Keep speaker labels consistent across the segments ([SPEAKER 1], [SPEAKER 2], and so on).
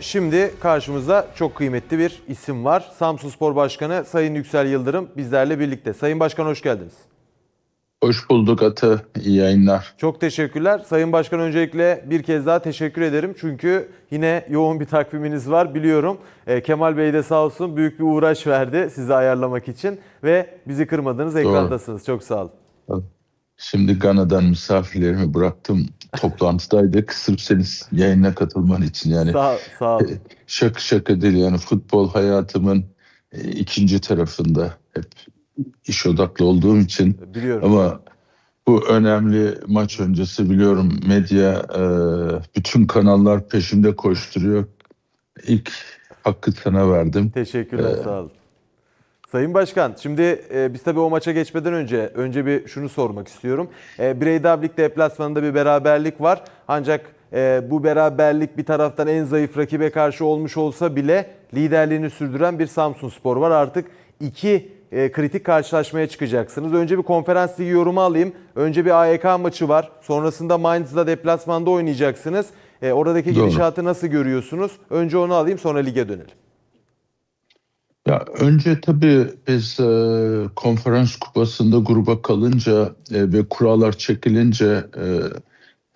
[SPEAKER 1] şimdi karşımızda çok kıymetli bir isim var. Samsun Spor Başkanı Sayın Yüksel Yıldırım bizlerle birlikte. Sayın Başkan hoş geldiniz.
[SPEAKER 2] Hoş bulduk Ata. İyi yayınlar.
[SPEAKER 1] Çok teşekkürler. Sayın Başkan öncelikle bir kez daha teşekkür ederim. Çünkü yine yoğun bir takviminiz var biliyorum. Ee, Kemal Bey de sağ olsun büyük bir uğraş verdi sizi ayarlamak için. Ve bizi kırmadınız ekrandasınız. Çok sağ olun.
[SPEAKER 2] Şimdi Gana'dan misafirlerimi bıraktım. Toplantıdaydık. Sırf senin yayına katılman için yani.
[SPEAKER 1] Sağ, sağ olun.
[SPEAKER 2] Şaka şaka değil yani futbol hayatımın e, ikinci tarafında hep iş odaklı olduğum için
[SPEAKER 1] Biliyorum.
[SPEAKER 2] ama bu önemli maç öncesi biliyorum medya e, bütün kanallar peşimde koşturuyor. İlk hakkı sana verdim.
[SPEAKER 1] Teşekkürler sağ olun. Sayın Başkan şimdi e, biz tabii o maça geçmeden önce önce bir şunu sormak istiyorum. E, Breyda Lig deplasmanında bir beraberlik var. Ancak e, bu beraberlik bir taraftan en zayıf rakibe karşı olmuş olsa bile liderliğini sürdüren bir Samsun Spor var. Artık iki e, kritik karşılaşmaya çıkacaksınız. Önce bir konferans ligi yorumu alayım. Önce bir AYK maçı var. Sonrasında Mainz'da deplasmanda oynayacaksınız. E, oradaki
[SPEAKER 2] Doğru.
[SPEAKER 1] gidişatı nasıl görüyorsunuz? Önce onu alayım sonra lige dönelim.
[SPEAKER 2] Ya önce tabii biz e, konferans kupasında gruba kalınca e, ve kurallar çekilince e,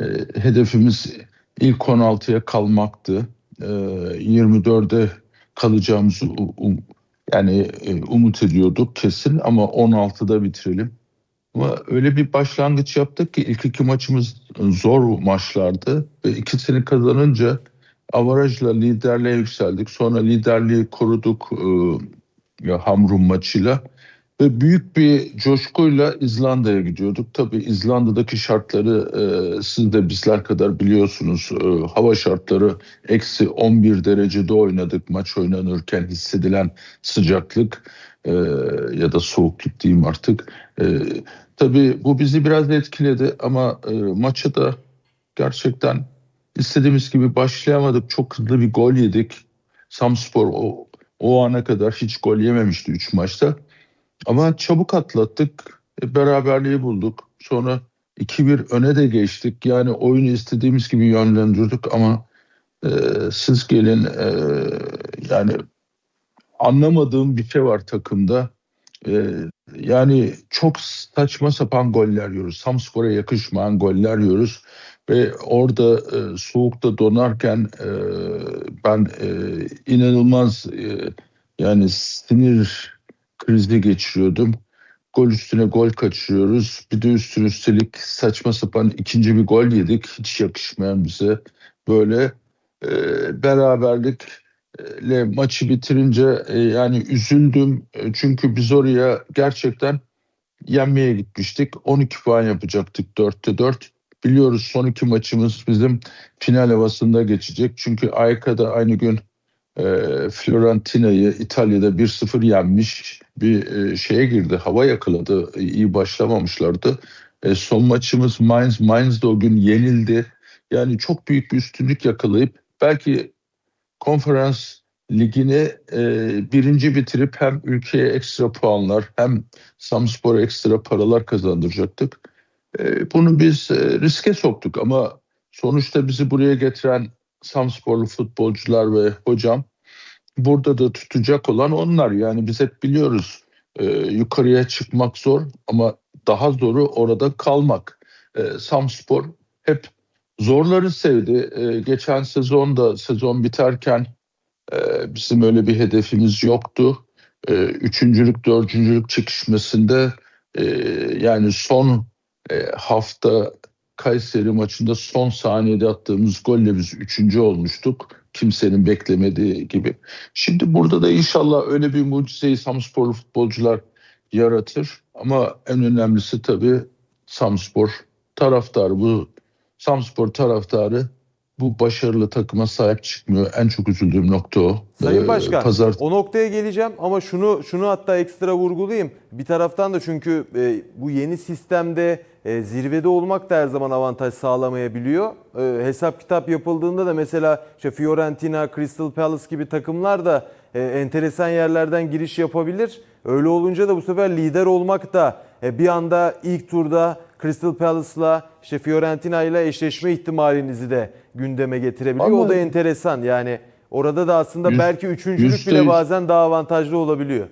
[SPEAKER 2] e, hedefimiz ilk 16'ya kalmaktı. E, 24'e kalacağımızı um- yani e, umut ediyorduk kesin ama 16'da bitirelim. Ama öyle bir başlangıç yaptık ki ilk iki maçımız zor maçlardı ve ikisini kazanınca avarajla liderliğe yükseldik. Sonra liderliği koruduk e, Hamrun maçıyla ve büyük bir coşkuyla İzlanda'ya gidiyorduk. Tabii İzlanda'daki şartları e, siz de bizler kadar biliyorsunuz. E, hava şartları eksi 11 derecede oynadık maç oynanırken hissedilen sıcaklık e, ya da soğukluk diyeyim artık. E, tabii bu bizi biraz etkiledi ama e, maçı da gerçekten istediğimiz gibi başlayamadık. Çok hızlı bir gol yedik. Samspor o, o ana kadar hiç gol yememişti 3 maçta. Ama çabuk atlattık. E, beraberliği bulduk. Sonra 2-1 öne de geçtik. Yani oyunu istediğimiz gibi yönlendirdik ama e, siz gelin e, yani anlamadığım bir şey var takımda. E, yani çok saçma sapan goller yiyoruz. Samspor'a yakışmayan goller yiyoruz. Ve orada e, soğukta donarken e, ben e, inanılmaz e, yani sinir krizi geçiriyordum. Gol üstüne gol kaçırıyoruz. Bir de üstüne üstelik saçma sapan ikinci bir gol yedik. Hiç yakışmayan bize. Böyle e, beraberlikle maçı bitirince e, yani üzüldüm. E, çünkü biz oraya gerçekten yenmeye gitmiştik. 12 puan yapacaktık 4'te 4. Biliyoruz son iki maçımız bizim final havasında geçecek. Çünkü Ayka'da aynı gün e, Fiorentina'yı İtalya'da 1-0 yenmiş bir e, şeye girdi. Hava yakaladı. E, iyi başlamamışlardı. E, son maçımız Mainz. Mainz de o gün yenildi. Yani çok büyük bir üstünlük yakalayıp belki konferans ligini e, birinci bitirip hem ülkeye ekstra puanlar hem Samspor'a ekstra paralar kazandıracaktık. E, bunu biz e, riske soktuk ama sonuçta bizi buraya getiren Samsporlu futbolcular ve hocam burada da tutacak olan onlar. Yani biz hep biliyoruz e, yukarıya çıkmak zor ama daha zoru orada kalmak. Samspor hep zorları sevdi. Geçen sezonda sezon biterken bizim öyle bir hedefimiz yoktu. Üçüncülük, dördüncülük çekişmesinde yani son e, hafta Kayseri maçında son saniyede attığımız golle biz üçüncü olmuştuk. Kimsenin beklemediği gibi. Şimdi burada da inşallah öyle bir mucizeyi Samsporlu futbolcular yaratır. Ama en önemlisi tabii Samspor taraftarı. Bu Samspor taraftarı bu başarılı takıma sahip çıkmıyor. En çok üzüldüğüm nokta o.
[SPEAKER 1] Sayın
[SPEAKER 2] Ee,
[SPEAKER 1] Başkan
[SPEAKER 2] Pazar
[SPEAKER 1] o noktaya geleceğim ama şunu şunu hatta ekstra vurgulayayım. Bir taraftan da çünkü e, bu yeni sistemde e, zirvede olmak da her zaman avantaj sağlamayabiliyor. E, hesap kitap yapıldığında da mesela işte Fiorentina, Crystal Palace gibi takımlar da e, enteresan yerlerden giriş yapabilir. Öyle olunca da bu sefer lider olmak da e, bir anda ilk turda Crystal Palace'la işte Fiorentina ile eşleşme ihtimalinizi de gündeme getirebiliyor.
[SPEAKER 2] Ama-
[SPEAKER 1] O da enteresan yani Orada da aslında
[SPEAKER 2] Yüz-
[SPEAKER 1] belki üçüncülük bile bazen daha avantajlı olabiliyor.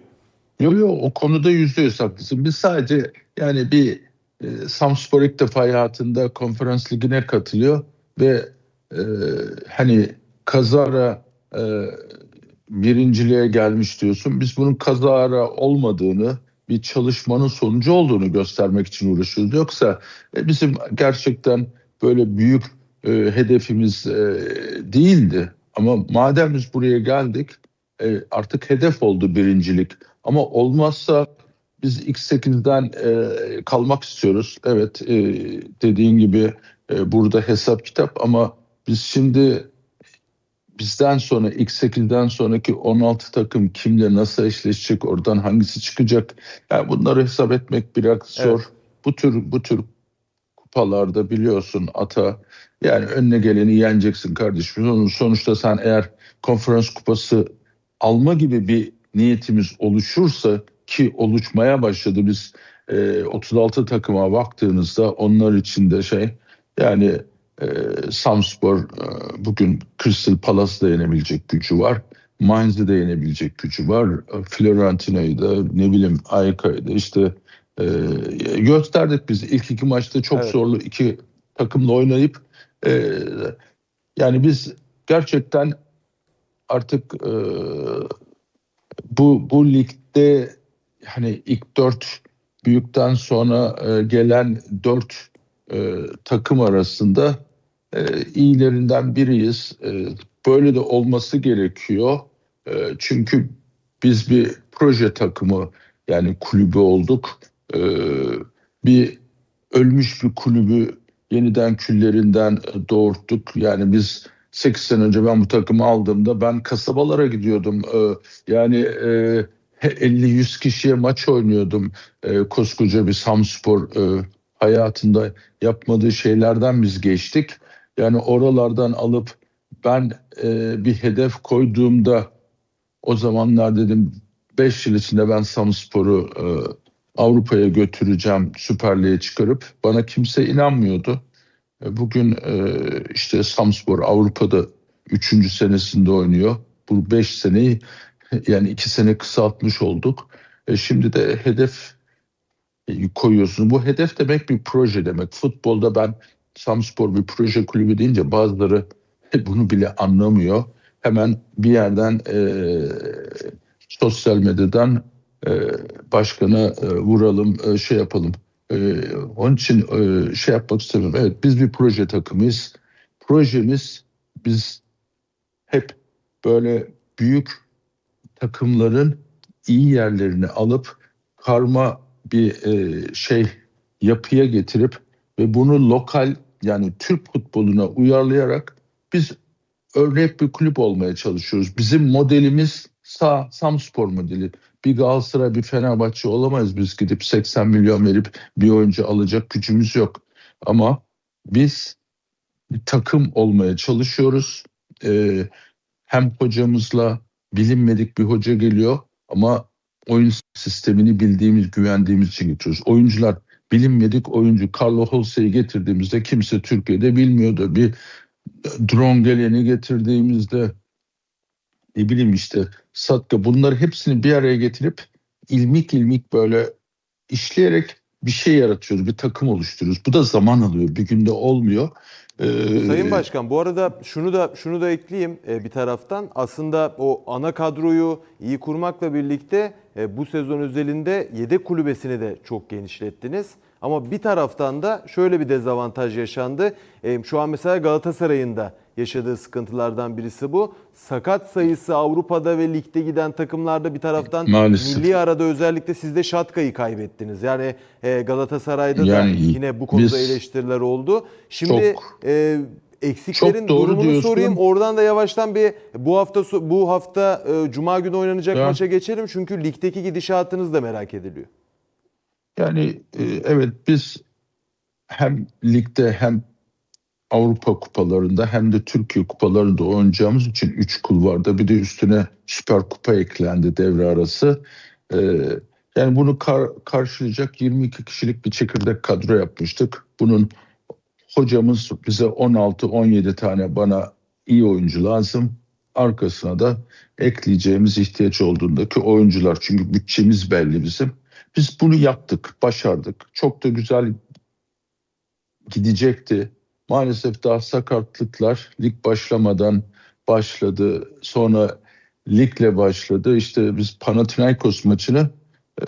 [SPEAKER 2] Yok yok o konuda yüzde yüz haklısın. Biz sadece yani bir e, Samspor ilk defa hayatında konferans ligine katılıyor ve e, hani kazara e, birinciliğe gelmiş diyorsun. Biz bunun kazara olmadığını bir çalışmanın sonucu olduğunu göstermek için uğraşıyoruz. Yoksa e, bizim gerçekten böyle büyük e, hedefimiz e, değildi. Ama madem biz buraya geldik e, artık hedef oldu birincilik. Ama olmazsa biz X8'den e, kalmak istiyoruz. Evet e, dediğin gibi e, burada hesap kitap ama biz şimdi bizden sonra X8'den sonraki 16 takım kimle nasıl eşleşecek oradan hangisi çıkacak yani bunları hesap etmek biraz zor.
[SPEAKER 1] Evet.
[SPEAKER 2] Bu tür bu tür kupalarda biliyorsun ata yani önüne geleni yeneceksin kardeşim. Son- Sonuçta sen eğer konferans kupası alma gibi bir niyetimiz oluşursa ki oluşmaya başladı biz e, 36 takıma baktığınızda onlar içinde şey yani e, Samspor e, bugün Crystal Palace'da yenebilecek gücü var. Mainz'i de yenebilecek gücü var. E, Fiorentina'yı da ne bileyim AYK'yı da işte e, gösterdik biz ilk iki maçta çok
[SPEAKER 1] Evet.
[SPEAKER 2] zorlu iki takımla oynayıp e, yani biz gerçekten artık e, bu bu ligde hani ilk dört büyükten sonra e, gelen dört e, takım arasında e, iyilerinden biriyiz. E, böyle de olması gerekiyor. Çünkü biz bir proje takımı yani kulübü olduk. Bir ölmüş bir kulübü yeniden küllerinden doğurttuk. Yani biz 8 sene önce ben bu takımı aldığımda ben kasabalara gidiyordum. Yani 50-100 kişiye maç oynuyordum. E, koskoca bir Samspor e, hayatında yapmadığı şeylerden biz geçtik. Yani oralardan alıp ben e, bir hedef koyduğumda o zamanlar dedim 5 yıl içinde ben Samspor'u e, Avrupa'ya götüreceğim Süper Lig'e çıkarıp bana kimse inanmıyordu. E, Bugün e, işte Samspor Avrupa'da 3. senesinde oynuyor. Bu 5 seneyi yani 2 sene kısaltmış olduk. E, Şimdi de hedef e, koyuyorsun. Bu hedef demek bir proje demek. Futbolda ben Samspor bir proje kulübü deyince bazıları bunu bile anlamıyor. Hemen bir yerden e, sosyal medyadan e, başkana e, vuralım, e, şey yapalım. E, onun için e, şey yapmak istemiyorum. Evet biz bir proje takımıyız. Projemiz biz hep böyle büyük takımların iyi yerlerini alıp karma bir e, şey yapıya getirip ve bunu lokal yani Türk futboluna uyarlayarak biz örnek bir kulüp olmaya çalışıyoruz. Bizim modelimiz sağ Samspor modeli. Bir Galatasaray, bir Fenerbahçe olamayız biz gidip 80 milyon verip bir oyuncu alacak gücümüz yok. Ama biz bir takım olmaya çalışıyoruz. Ee, hem hocamızla bilinmedik bir hoca geliyor ama oyun sistemini bildiğimiz, güvendiğimiz için getiriyoruz. Oyuncular bilinmedik oyuncu. Carlo Holse'yi getirdiğimizde kimse Türkiye'de bilmiyordu. Bir Drongeleni getirdiğimizde ne bileyim işte Satka bunları hepsini bir araya getirip ilmik ilmik böyle işleyerek bir şey yaratıyoruz. Bir takım oluşturuyoruz. Bu da zaman alıyor. Bir günde olmuyor. Ee,
[SPEAKER 1] Sayın Başkan bu arada şunu da şunu da ekleyeyim e, bir taraftan. Aslında o ana kadroyu iyi kurmakla birlikte e, bu sezon özelinde yedek kulübesini de çok genişlettiniz. Ama bir taraftan da şöyle bir dezavantaj yaşandı. E, Şu an mesela Galatasaray'ın da yaşadığı sıkıntılardan birisi bu. Sakat sayısı Avrupa'da ve ligde giden takımlarda bir taraftan
[SPEAKER 2] Maalesef.
[SPEAKER 1] milli arada özellikle siz de Şatka'yı kaybettiniz. Yani e, Galatasaray'da da
[SPEAKER 2] Yani
[SPEAKER 1] yine bu konuda eleştiriler oldu. Şimdi
[SPEAKER 2] çok-
[SPEAKER 1] e, eksiklerin
[SPEAKER 2] Çok doğru
[SPEAKER 1] durumunu
[SPEAKER 2] diyorsun.
[SPEAKER 1] sorayım. Oradan da yavaştan bir bu hafta bu hafta e, cuma günü oynanacak
[SPEAKER 2] Ya.
[SPEAKER 1] maça geçelim. Çünkü ligdeki gidişatınız da merak ediliyor.
[SPEAKER 2] Yani e, evet biz hem ligde hem Avrupa kupalarında hem de Türkiye kupalarında oynayacağımız için 3 kulvarda bir de üstüne Süper Kupa eklendi devre arası. E, yani bunu kar- karşılayacak 22 kişilik bir çekirdek kadro yapmıştık. Bunun hocamız bize 16-17 tane bana iyi oyuncu lazım. arkasına da ekleyeceğimiz ihtiyaç olduğundaki oyuncular. Çünkü bütçemiz belli bizim. Biz bunu yaptık, başardık. Çok da güzel gidecekti. Maalesef daha sakatlıklar lig başlamadan başladı. Sonra ligle başladı. İşte biz Panathinaikos maçını e,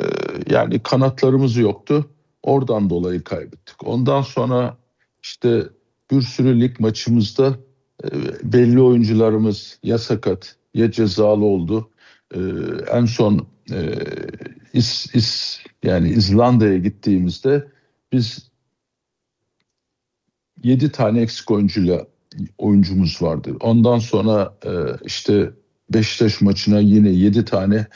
[SPEAKER 2] yani kanatlarımız yoktu. Oradan dolayı kaybettik. Ondan sonra işte bir sürü lig maçımızda e, belli oyuncularımız ya sakat ya cezalı oldu. E, en son e, İs, İs, yani İzlanda'ya gittiğimizde biz 7 tane eksik oyuncuyla oyuncumuz vardı. Ondan sonra e, işte Beşiktaş maçına yine 7 tane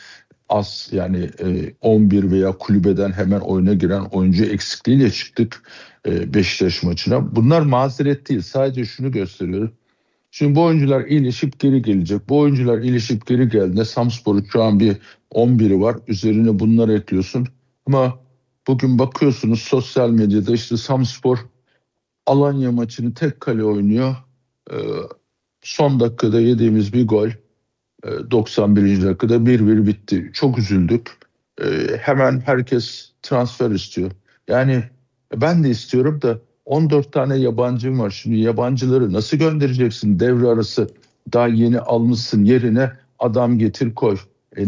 [SPEAKER 2] az yani e, 11 veya kulübeden hemen oyuna giren oyuncu eksikliğiyle çıktık e, Beşiktaş maçına. Bunlar mazeret değil. Sadece şunu gösteriyor. Şimdi bu oyuncular iyileşip geri gelecek. Bu oyuncular iyileşip geri geldiğinde Samspor'un şu an bir 11'i var. Üzerine bunları ekliyorsun. Ama bugün bakıyorsunuz sosyal medyada işte Samspor Alanya maçını tek kale oynuyor. Ee, son dakikada yediğimiz bir gol. e, 91. dakikada 1-1 bitti. Çok üzüldük. Ee, hemen herkes transfer istiyor. Yani ben de istiyorum da 14 tane yabancım var. Şimdi yabancıları nasıl göndereceksin devre arası? Daha yeni almışsın yerine adam getir koy. E,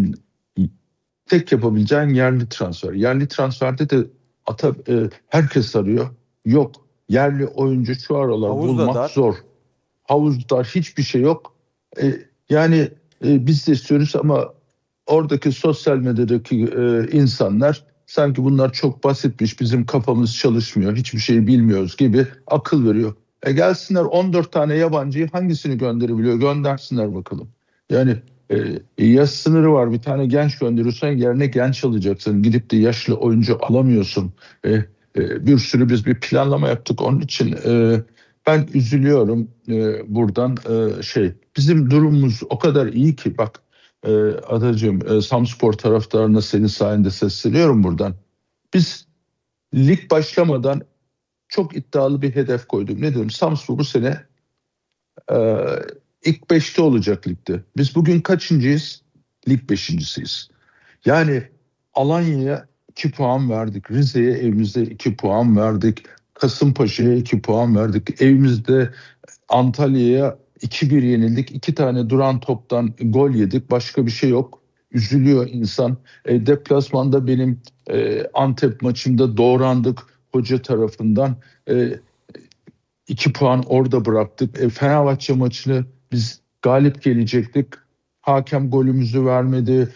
[SPEAKER 2] tek yapabileceğin yerli transfer. Yerli transferde de ata, e, herkes arıyor. Yok. Yerli oyuncu şu aralar
[SPEAKER 1] Havuz da
[SPEAKER 2] bulmak
[SPEAKER 1] dar.
[SPEAKER 2] zor. Havuzda hiçbir şey yok. E, yani e, biz de istiyoruz ama oradaki sosyal medyadaki e, insanlar sanki bunlar çok basitmiş, bizim kafamız çalışmıyor, hiçbir şey bilmiyoruz gibi akıl veriyor. E gelsinler 14 tane yabancıyı hangisini gönderebiliyor? Göndersinler bakalım. Yani e, yaş sınırı var. Bir tane genç gönderiyorsan yerine genç alacaksın. Gidip de yaşlı oyuncu alamıyorsun. E, e, bir sürü biz bir planlama yaptık. Onun için e, ben üzülüyorum e, buradan e, şey. Bizim durumumuz o kadar iyi ki bak e, Adacığım e, Samspor taraftarına senin sayende sesleniyorum buradan. Biz lig başlamadan çok iddialı bir hedef koydum. Ne dedim? Samspor bu sene e, ilk beşte olacak ligde. Biz bugün kaçıncıyız? Lig beşincisiyiz. Yani Alanya'ya 2 puan verdik. Rize'ye evimizde 2 puan verdik. Kasımpaşa'ya 2 puan verdik. Evimizde Antalya'ya 2-1 yenildik. İki tane duran toptan gol yedik. Başka bir şey yok. Üzülüyor insan. E, deplasmanda benim e, Antep maçımda doğrandık hoca tarafından. E, iki puan orada bıraktık. E, Fenerbahçe maçını biz galip gelecektik. Hakem golümüzü vermedi.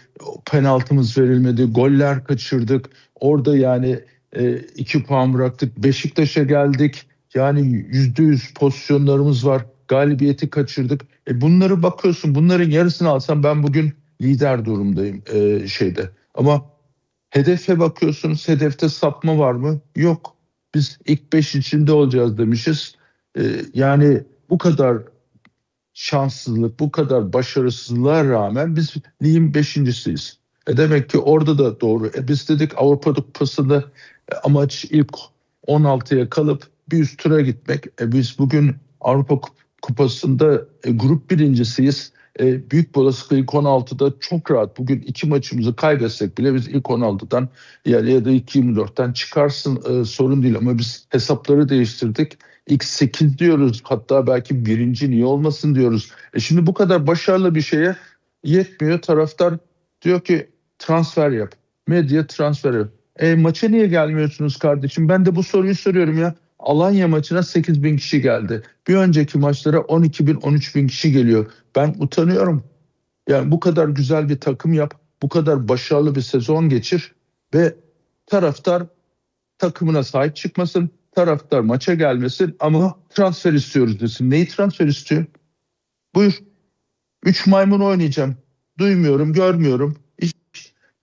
[SPEAKER 2] Penaltımız verilmedi. Goller kaçırdık. Orada yani e, iki puan bıraktık. Beşiktaş'a geldik. Yani yüzde yüz pozisyonlarımız var. Galibiyeti kaçırdık. E bunları bakıyorsun. Bunların yarısını alsam ben bugün lider durumdayım e, şeyde. Ama hedefe bakıyorsunuz. Hedefte sapma var mı? Yok. Biz ilk beş içinde olacağız demişiz. E, yani bu kadar şanssızlık, bu kadar başarısızlığa rağmen biz ligin beşincisiyiz. E demek ki orada da doğru. E biz dedik Avrupa Kupası'nda e, amaç ilk 16'ya kalıp bir üst tura gitmek. E biz bugün Avrupa Kup- Kupası'nda e, grup birincisiyiz. E, büyük bir olasılıkla ilk 16'da çok rahat. Bugün iki maçımızı kaybetsek bile biz ilk 16'dan ya, ya da ilk 24'ten çıkarsın e, sorun değil. Ama biz hesapları değiştirdik. İlk 8 diyoruz hatta belki birinci niye olmasın diyoruz. E şimdi bu kadar başarılı bir şeye yetmiyor. Taraftar diyor ki transfer yap. Medya transfer yap. E maça niye gelmiyorsunuz kardeşim? Ben de bu soruyu soruyorum ya. Alanya maçına 8 bin kişi geldi. Bir önceki maçlara 12 bin 13 bin kişi geliyor. Ben utanıyorum. Yani bu kadar güzel bir takım yap. Bu kadar başarılı bir sezon geçir. Ve taraftar takımına sahip çıkmasın. Taraftar maça gelmesin ama transfer istiyoruz desin. Neyi transfer istiyor? Buyur. Üç maymun oynayacağım. Duymuyorum, görmüyorum. Hiç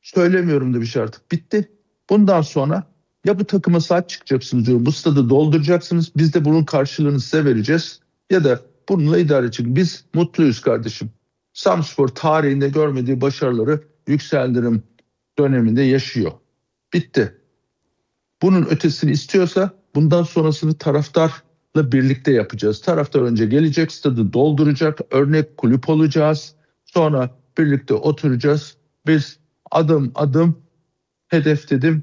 [SPEAKER 2] söylemiyorum da bir şey artık. Bitti. Bundan sonra ya bu takıma sahip çıkacaksınız diyorum. Bu stadı dolduracaksınız. Biz de bunun karşılığını size vereceğiz. Ya da bununla idare edecek. Biz mutluyuz kardeşim. Samspor tarihinde görmediği başarıları yükseldirim döneminde yaşıyor. Bitti. Bunun ötesini istiyorsa bundan sonrasını taraftar birlikte yapacağız. Taraftar önce gelecek, stadı dolduracak, örnek kulüp olacağız. Sonra birlikte oturacağız. Biz adım adım hedef dedim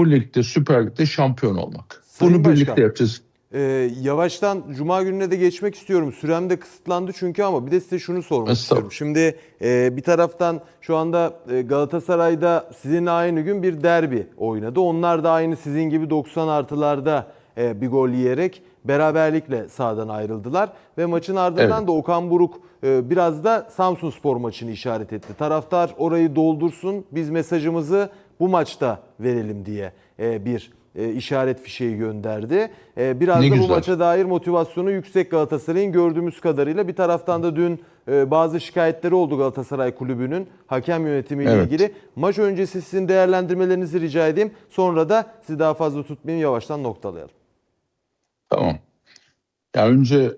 [SPEAKER 2] bu ligde Süper Lig'de şampiyon olmak.
[SPEAKER 1] Sayın
[SPEAKER 2] Bunu
[SPEAKER 1] Başkan.
[SPEAKER 2] birlikte yapacağız.
[SPEAKER 1] Ee, yavaştan Cuma gününe de geçmek istiyorum. Sürem de kısıtlandı çünkü ama bir de size şunu sormak istiyorum. Şimdi e, bir taraftan şu anda e, Galatasaray'da sizin aynı gün bir derbi oynadı. Onlar da aynı sizin gibi 90 artılarda e, bir gol yiyerek beraberlikle sahadan ayrıldılar. Ve maçın ardından
[SPEAKER 2] Evet.
[SPEAKER 1] da Okan Buruk e, biraz da Samsun Spor maçını işaret etti. Taraftar orayı doldursun biz mesajımızı bu maçta verelim diye e, bir e, işaret fişeği gönderdi. E, Biraz
[SPEAKER 2] Ne
[SPEAKER 1] da bu
[SPEAKER 2] güzel.
[SPEAKER 1] maça dair motivasyonu yüksek Galatasaray'ın gördüğümüz kadarıyla. Bir taraftan da dün bazı şikayetleri oldu Galatasaray Kulübü'nün hakem yönetimiyle
[SPEAKER 2] Evet.
[SPEAKER 1] ilgili. Maç öncesi sizin değerlendirmelerinizi rica edeyim. Sonra da sizi daha fazla tutmayayım yavaştan noktalayalım.
[SPEAKER 2] Tamam. Ya önce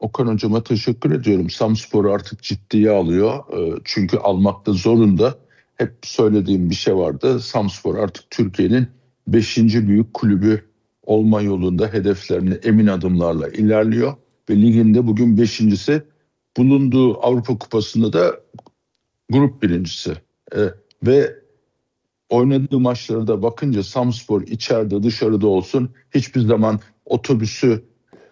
[SPEAKER 2] Okan hocama teşekkür ediyorum. Samspor'u artık ciddiye alıyor. Çünkü almakta zorunda. Hep söylediğim bir şey vardı. Samspor artık Türkiye'nin 5. büyük kulübü olma yolunda hedeflerini emin adımlarla ilerliyor. Ve liginde bugün 5.si bulunduğu Avrupa Kupası'nda da grup birincisi. Ee, ve oynadığı maçlara da bakınca Samspor içeride dışarıda olsun hiçbir zaman otobüsü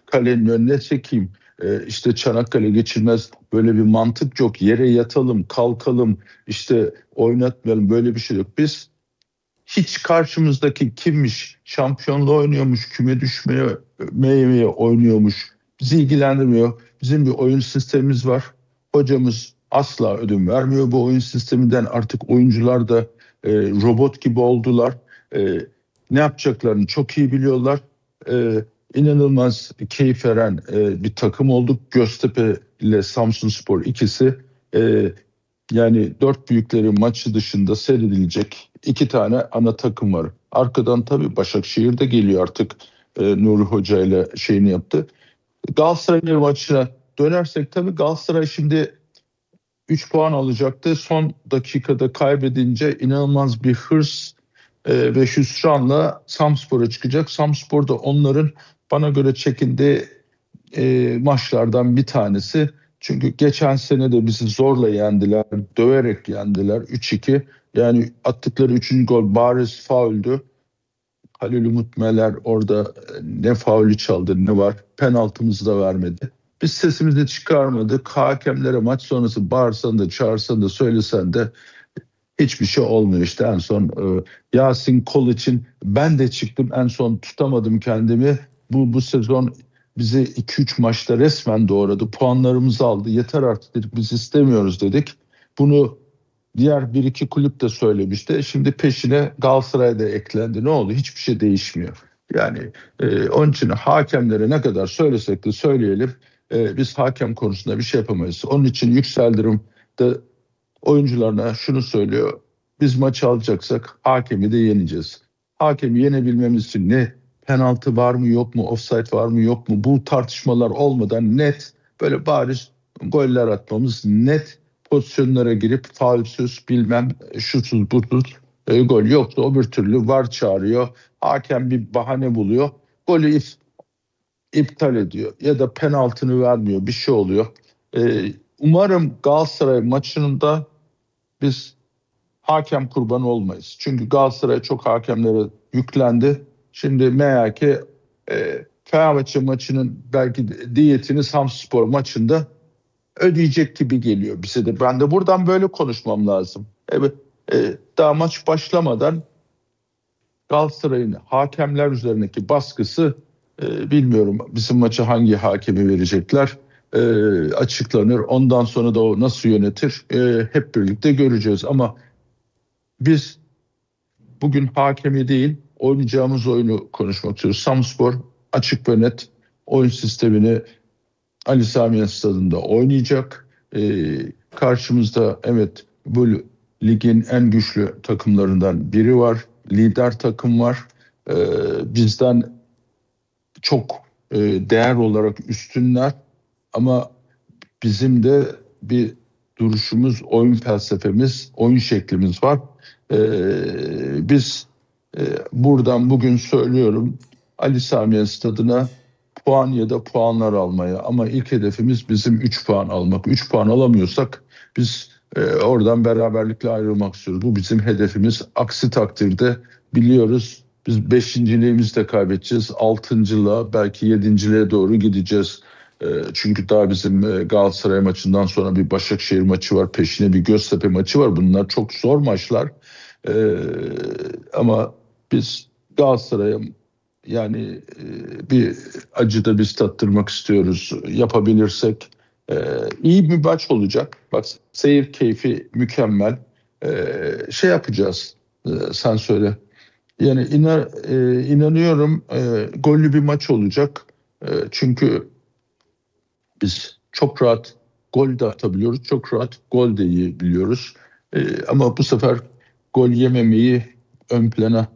[SPEAKER 2] kalenin önüne çekeyim e, işte Çanakkale geçilmez böyle bir mantık yok. Yere yatalım kalkalım işte oynatmayalım. Böyle bir şey yok. Biz hiç karşımızdaki kimmiş? Şampiyonluğu oynuyormuş küme düşmeye meyveye oynuyormuş. Bizi ilgilendirmiyor. Bizim bir oyun sistemimiz var. Hocamız asla ödün vermiyor bu oyun sisteminden. Artık oyuncular da e, robot gibi oldular. E, ne yapacaklarını çok iyi biliyorlar. E, inanılmaz keyif veren e, bir takım olduk. Göztepe ile Samsun Spor ikisi e, yani dört büyüklerin maçı dışında seyredilecek iki tane ana takım var. Arkadan tabii Başakşehir de geliyor artık e, Nuri Hoca ile şeyini yaptı. Galatasaray maçına dönersek tabii Galatasaray şimdi 3 puan alacaktı. Son dakikada kaybedince inanılmaz bir hırs e, ve hüsranla Samspor'a çıkacak. Samspor da onların bana göre çekindiği e, maçlardan bir tanesi. Çünkü geçen sene de bizi zorla yendiler, döverek yendiler 3-2. Yani attıkları 3. gol bariz fauldü. Halil Umut Meler orada e, ne faulü çaldı ne var. Penaltımızı da vermedi. Biz sesimizi çıkarmadık. Hakemlere maç sonrası bağırsan da çağırsan da söylesen de hiçbir şey olmuyor işte en son e, Yasin Kol için ben de çıktım en son tutamadım kendimi. Bu bu sezon bizi 2-3 maçta resmen doğradı. Puanlarımızı aldı. Yeter artık dedik biz istemiyoruz dedik. Bunu diğer bir iki kulüp de söylemişti. Şimdi peşine Galatasaray da eklendi. Ne oldu? Hiçbir şey değişmiyor. Yani e, onun için hakemlere ne kadar söylesek de söyleyelim e, biz hakem konusunda bir şey yapamayız. Onun için Yükseldirim de oyuncularına şunu söylüyor. Biz maçı alacaksak hakemi de yeneceğiz. Hakemi yenebilmemiz için ne penaltı var mı yok mu, offside var mı yok mu bu tartışmalar olmadan net böyle bariz goller atmamız net pozisyonlara girip faulsüz bilmem şutsuz butsuz e, gol yoksa o bir türlü var çağırıyor. Hakem bir bahane buluyor. Golü if- iptal ediyor ya da penaltını vermiyor bir şey oluyor. Ee, umarım Galatasaray maçında biz hakem kurbanı olmayız. Çünkü Galatasaray çok hakemlere yüklendi. Şimdi ki e, Fenerbahçe maçının belki diyetini Samspor maçında ödeyecek gibi geliyor bize de. Ben de buradan böyle konuşmam lazım. Evet, e, daha maç başlamadan Galatasaray'ın hakemler üzerindeki baskısı e, bilmiyorum bizim maçı hangi hakemi verecekler e, açıklanır. Ondan sonra da o nasıl yönetir e, hep birlikte göreceğiz. Ama biz bugün hakemi değil oynayacağımız oyunu konuşmak istiyoruz. Samspor açık ve net oyun sistemini Ali Sami stadında oynayacak. E, karşımızda evet bu ligin en güçlü takımlarından biri var. Lider takım var. E, bizden çok e, değer olarak üstünler ama bizim de bir duruşumuz, oyun felsefemiz, oyun şeklimiz var. E, biz e, buradan bugün söylüyorum Ali Samiye Stadı'na puan ya da puanlar almaya. Ama ilk hedefimiz bizim 3 puan almak. 3 puan alamıyorsak biz e, oradan beraberlikle ayrılmak istiyoruz. Bu bizim hedefimiz. Aksi takdirde biliyoruz biz beşinciliğimizi de kaybedeceğiz. Altıncılığa belki yedinciliğe doğru gideceğiz. E, çünkü daha bizim e, Galatasaray maçından sonra bir Başakşehir maçı var. Peşine bir Göztepe maçı var. Bunlar çok zor maçlar. E, ama biz Galatasaray'a yani e, bir acı da biz tattırmak istiyoruz. Yapabilirsek e, iyi bir maç olacak. Bak seyir keyfi mükemmel. E, şey yapacağız. E, sen söyle. Yani inan, e, inanıyorum e, gollü bir maç olacak. E, çünkü biz çok rahat gol de atabiliyoruz. Çok rahat gol de yiyebiliyoruz. E, ama bu sefer gol yememeyi ön plana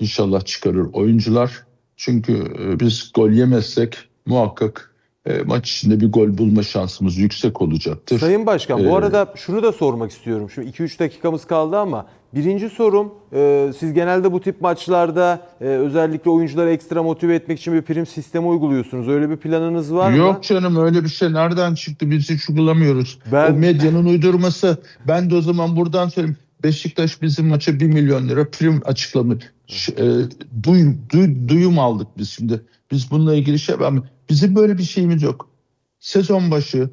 [SPEAKER 2] inşallah çıkarır oyuncular. Çünkü e, biz gol yemezsek muhakkak e, maç içinde bir gol bulma şansımız yüksek olacaktır.
[SPEAKER 1] Sayın Başkan bu
[SPEAKER 2] Ee,
[SPEAKER 1] arada şunu da sormak istiyorum. Şimdi 2-3 dakikamız kaldı ama birinci sorum e, siz genelde bu tip maçlarda e, özellikle oyuncuları ekstra motive etmek için bir prim sistemi uyguluyorsunuz. Öyle bir planınız var mı?
[SPEAKER 2] Yok canım öyle bir şey nereden çıktı biz hiç uygulamıyoruz.
[SPEAKER 1] Ben-
[SPEAKER 2] O medyanın uydurması. Ben de o zaman buradan söyleyeyim. Beşiktaş bizim maça 1 milyon lira prim açıklamış. E, duy, duy- duyum aldık biz şimdi. Biz bununla ilgili şey ama bizim böyle bir şeyimiz yok. Sezon başı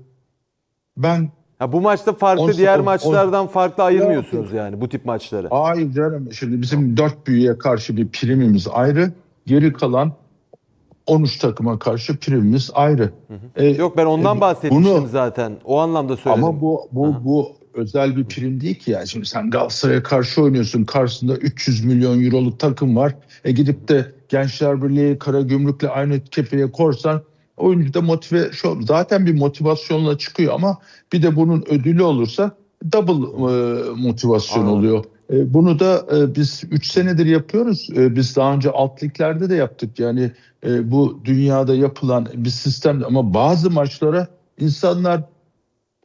[SPEAKER 2] ben
[SPEAKER 1] Ha, bu maçta farklı
[SPEAKER 2] On-
[SPEAKER 1] diğer
[SPEAKER 2] on-
[SPEAKER 1] maçlardan farklı ayırmıyorsunuz yani bu tip maçları.
[SPEAKER 2] Hayır canım. Şimdi bizim dört büyüye karşı bir primimiz ayrı. Geri kalan 13 takıma karşı primimiz ayrı. E,
[SPEAKER 1] Yok ben ondan
[SPEAKER 2] e,
[SPEAKER 1] bahsetmiştim
[SPEAKER 2] bunu-
[SPEAKER 1] zaten. O anlamda söyledim.
[SPEAKER 2] Ama bu bu bu özel bir prim değil ki yani. Şimdi sen Galatasaray'a karşı oynuyorsun. Karşısında 300 milyon euroluk takım var. E gidip de Gençler Birliği Karagümrük'le aynı kefeye korsan oyuncu da motive şu zaten bir motivasyonla çıkıyor ama bir de bunun ödülü olursa double e, motivasyon
[SPEAKER 1] Anladım.
[SPEAKER 2] oluyor. E, bunu da e, biz 3 senedir yapıyoruz. E, biz daha önce alt liglerde de yaptık. Yani e, bu dünyada yapılan bir sistem ama bazı maçlara insanlar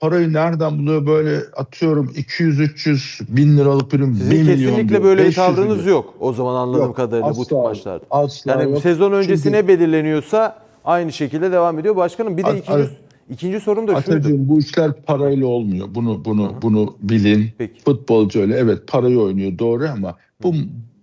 [SPEAKER 2] parayı nereden buluyor böyle atıyorum 200-300 bin liralık prim
[SPEAKER 1] Sizin
[SPEAKER 2] 1 milyon
[SPEAKER 1] kesinlikle
[SPEAKER 2] diyor,
[SPEAKER 1] böyle bir
[SPEAKER 2] 500
[SPEAKER 1] tavrınız
[SPEAKER 2] milyon.
[SPEAKER 1] yok. O zaman anladığım
[SPEAKER 2] Yok,
[SPEAKER 1] kadarıyla bu tip
[SPEAKER 2] asla,
[SPEAKER 1] maçlarda.
[SPEAKER 2] Asla
[SPEAKER 1] Yani
[SPEAKER 2] yok.
[SPEAKER 1] sezon öncesi
[SPEAKER 2] Çünkü-
[SPEAKER 1] belirleniyorsa aynı şekilde devam ediyor. Başkanım bir de ikinci
[SPEAKER 2] at-
[SPEAKER 1] ikinci sorum da şuydu.
[SPEAKER 2] Atacığım bu işler parayla olmuyor. Bunu bunu bunu bilin.
[SPEAKER 1] Peki.
[SPEAKER 2] Futbolcu öyle evet parayı oynuyor doğru ama bu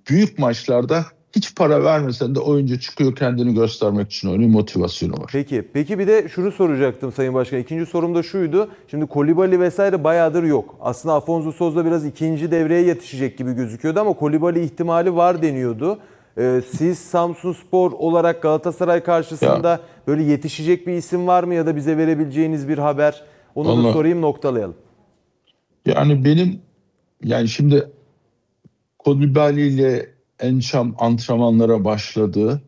[SPEAKER 2] büyük maçlarda hiç para vermesen de oyuncu çıkıyor kendini göstermek için oynuyor motivasyonu var.
[SPEAKER 1] Peki. Peki bir de şunu soracaktım Sayın Başkan. İkinci sorum da şuydu. Şimdi Kolibali vesaire bayağıdır yok. Aslında Afonso Souza biraz ikinci devreye yetişecek gibi gözüküyordu ama Kolibali ihtimali var deniyordu. Ee, siz Samsun Spor olarak Galatasaray karşısında böyle yetişecek bir isim var mı ya da bize verebileceğiniz bir haber? Onu da
[SPEAKER 2] Vallahi-
[SPEAKER 1] sorayım noktalayalım.
[SPEAKER 2] Yani benim yani şimdi Kolibali ile Ençam antrenmanlara başladı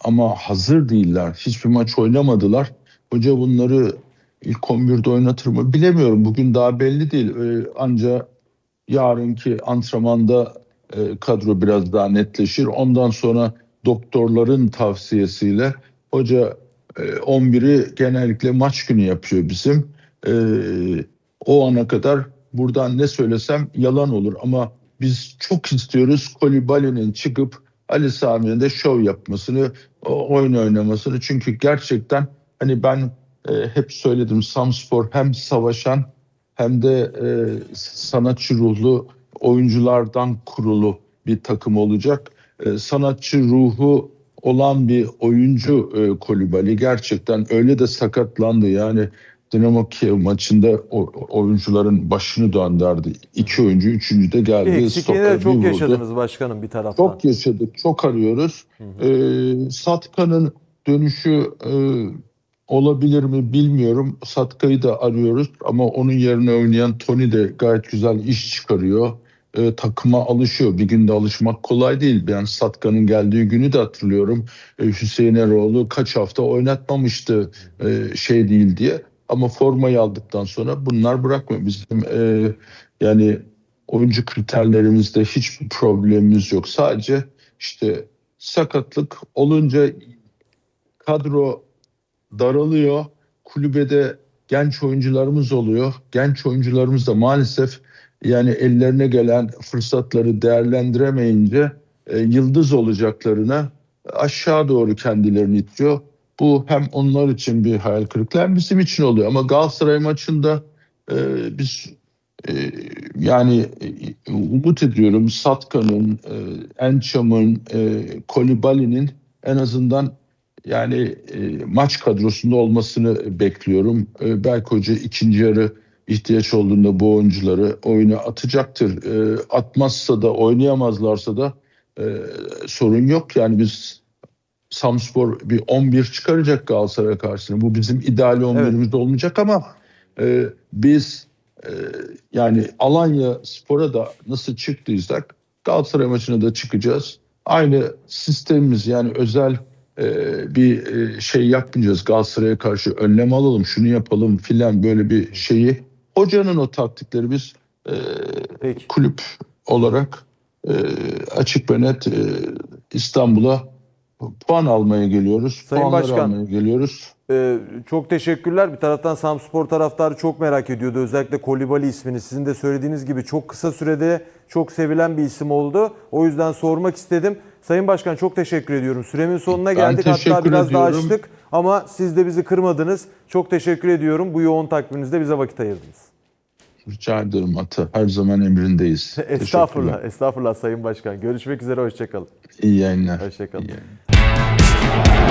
[SPEAKER 2] ama hazır değiller. Hiçbir maç oynamadılar. Hoca bunları ilk 11'de oynatır mı bilemiyorum. Bugün daha belli değil. Ee, Anca yarınki antrenmanda e, kadro biraz daha netleşir. Ondan sonra doktorların tavsiyesiyle hoca e, 11'i genellikle maç günü yapıyor bizim. E, o ana kadar buradan ne söylesem yalan olur ama biz çok istiyoruz Kolibali'nin çıkıp Ali Sami'nin de şov yapmasını, oyun oynamasını. Çünkü gerçekten hani ben e, hep söyledim Samspor hem savaşan hem de e, sanatçı ruhlu oyunculardan kurulu bir takım olacak. E, sanatçı ruhu olan bir oyuncu e, Kolibali gerçekten öyle de sakatlandı yani Dinamo Kiev maçında o, oyuncuların başını döndürdü. İki oyuncu, üçüncü de
[SPEAKER 1] Bir
[SPEAKER 2] geldi.
[SPEAKER 1] eksikliğini
[SPEAKER 2] bir
[SPEAKER 1] çok
[SPEAKER 2] vurdu.
[SPEAKER 1] yaşadınız başkanım bir taraftan.
[SPEAKER 2] Çok yaşadık, çok arıyoruz. Ee, Satka'nın dönüşü e, olabilir mi bilmiyorum. Satka'yı da arıyoruz ama onun yerine oynayan Tony de gayet güzel iş çıkarıyor. Ee, takıma alışıyor. Bir günde alışmak kolay değil. Ben Satka'nın geldiği günü de hatırlıyorum. Ee, Hüseyin Eroğlu kaç hafta oynatmamıştı e, şey değil diye. Ama formayı aldıktan sonra bunlar bırakmıyor. Bizim e, yani oyuncu kriterlerimizde hiçbir problemimiz yok. Sadece işte sakatlık olunca kadro daralıyor. Kulübede genç oyuncularımız oluyor. Genç oyuncularımız da maalesef yani ellerine gelen fırsatları değerlendiremeyince e, yıldız olacaklarına aşağı doğru kendilerini itiyor. Bu hem onlar için bir hayal kırıklığı hem bizim için oluyor. Ama Galatasaray maçında e, biz e, yani e, umut ediyorum Satka'nın, e, Ençam'ın, e, Kolibali'nin en azından yani e, maç kadrosunda olmasını bekliyorum. E, belki hoca ikinci yarı ihtiyaç olduğunda bu oyuncuları oyuna atacaktır. E, atmazsa da oynayamazlarsa da e, sorun yok. Yani biz Samspor bir 11 çıkaracak Galatasaray karşısına. Bu bizim ideal 11'imizde olmayacak ama e, biz e, yani Alanya Spor'a da nasıl çıktıysak Galatasaray maçına da çıkacağız. Aynı sistemimiz yani özel e, bir e, şey yapmayacağız. Galatasaray'a karşı önlem alalım, şunu yapalım filan böyle bir şeyi. Hocanın o taktikleri biz e,
[SPEAKER 1] Peki.
[SPEAKER 2] kulüp olarak e, açık ve net e, İstanbul'a puan almaya geliyoruz.
[SPEAKER 1] Sayın
[SPEAKER 2] Puanları
[SPEAKER 1] Başkan.
[SPEAKER 2] almaya geliyoruz.
[SPEAKER 1] Ee, çok teşekkürler. Bir taraftan Samspor taraftarı çok merak ediyordu. Özellikle Kolibali ismini. Sizin de söylediğiniz gibi çok kısa sürede çok sevilen bir isim oldu. O yüzden sormak istedim. Sayın Başkan çok teşekkür ediyorum. Süremin sonuna
[SPEAKER 2] Ben
[SPEAKER 1] geldik. Hatta
[SPEAKER 2] teşekkür
[SPEAKER 1] biraz daha
[SPEAKER 2] ediyorum.
[SPEAKER 1] açtık. Ama siz de bizi kırmadınız. Çok teşekkür ediyorum. Bu yoğun takviminizde bize vakit ayırdınız.
[SPEAKER 2] Rica ederim Ata. Her zaman emrindeyiz.
[SPEAKER 1] estağfurullah. Estağfurullah Sayın Başkan. Görüşmek üzere. Hoşçakalın.
[SPEAKER 2] İyi yayınlar.
[SPEAKER 1] Hoşçakalın.
[SPEAKER 2] İyi yayınlar.